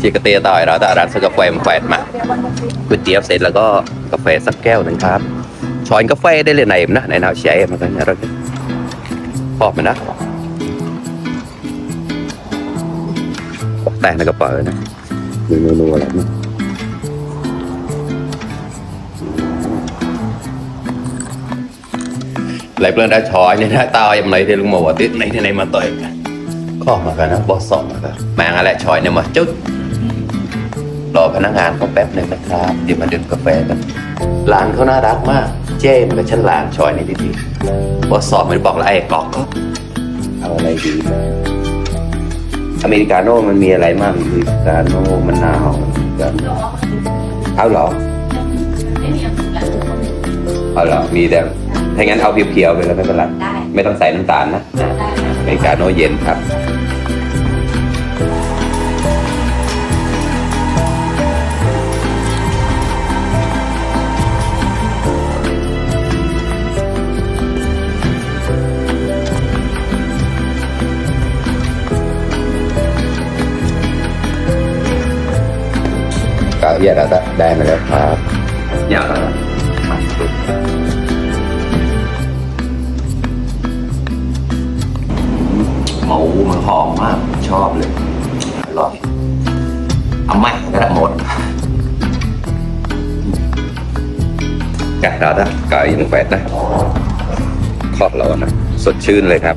ชีกเตยต่อยเราแต่ร้านซื้อกาแฟมาแฝดมาก๋วยเตี๋ยวเสร็จแล้วก็กาแฟสักแก้วหนึ่งครับช้อนกาแฟได้เลยไหนมนะไหนหนาวเฉียมันก็เนี่ยเราปอบมันนะแต่ในกระเป๋านะมีเมนูอะไรนะหลายเพื่อนได้ช้อยเนี่ยนะตายองไรที่ลุงมาว่าติดไหนที่ไหนมาต่อยข้อมากันนะบอสสอมากันมงอะไรช้อยเนี่ยมาจุด พนักงานเขาแป๊บหนึ่งนะครับ เดี๋ยวมาดื่มกาแฟกันร้านเขาน่ารักมาก เจ้มันกับฉันหลานชอยในดีๆบอสสอบมันบอกแล้วไอ้กอกก็เอาอะไรดี อเมริกาโน่มันมีอะไรมากอเมริกาโน่มันนาวกันเอาเหรอเอาเหรอมีแต่ถ้างั้นเอาเพียวๆไปแล้วไม่เป็นไรได้ไม่ต้องใส่น้ำตาลนะได้อเมริกาโน่เย็นครับ ยากจะได้มาแล้วครับยากแล้วหมูมันหอมมาก ชอบเลย อร่อยเอาไหมก็ได้หมดกะเราถ้ไก่ยังแปดนะครอบเรานะ สดชื่นเลยครับ